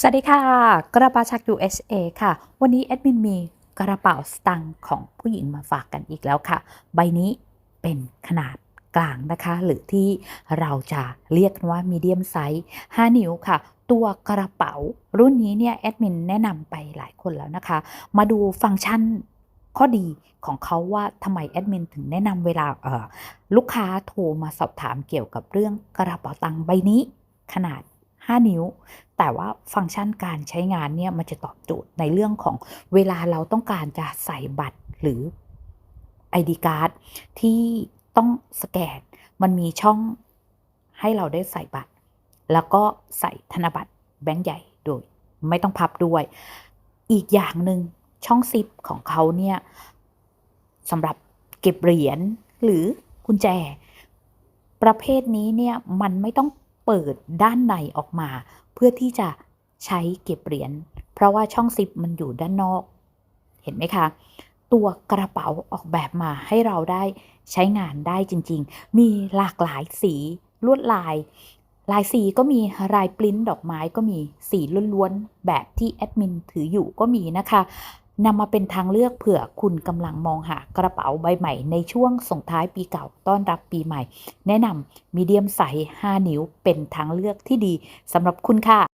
สวัสดีค่ะ กระเป๋าชัก USA ค่ะ วันนี้แอดมินมีกระเป๋าสตางค์ของผู้หญิงมาฝากกันอีกแล้วค่ะ ใบนี้เป็นขนาดกลางนะคะ หรือที่เราจะเรียกนว่ามีเดียมไซส์ 5 นิ้วค่ะ ตัวกระเป๋ารุ่นนี้เนี่ยแอดมินแนะนำไปหลายคนแล้วนะคะ มาดูฟังก์ชันข้อดีของเขาว่าทำไมแอดมินถึงแนะนำเวลาลูกค้าโทรมาสอบถามเกี่ยวกับเรื่องกระเป๋าตังค์ใบนี้ขนาด 5 นิ้ว แต่ว่าฟังก์ชันการใช้งานเนี่ยมันจะตอบโจทย์ในเรื่องของเวลาเราต้องการจะใส่บัตรหรือ ID card ที่ต้องสแกน มันมีช่องให้เราได้ใส่บัตร แล้วก็ใส่ธนบัตรแบงก์ใหญ่โดยไม่ต้องพับด้วย อีกอย่างหนึ่งช่องซิปของเขาเนี่ยสำหรับเก็บเหรียญหรือกุญแจ ประเภทนี้เนี่ยมันไม่ต้อง เปิดด้านในออกมา เพื่อที่จะใช้เก็บเหรียญ เพราะว่าช่องซิปมันอยู่ด้านนอก เห็นไหมคะ ตัวกระเป๋าออกแบบมาให้เราได้ใช้งานได้จริง ๆ มีหลากหลายสีลวดลาย ลายสีก็มีลายปริ้นดอกไม้ก็มีสีล้วนๆแบบที่แอดมินถืออยู่ก็มีนะคะ นำมาเป็นทางเลือกเผื่อคุณกำลังมองหากระเป๋าใบใหม่ ในช่วงส่งท้ายปีเก่าต้อนรับปีใหม่ แนะนำมีเดียมใส 5 นิ้วเป็นทางเลือกที่ดีสำหรับคุณค่ะ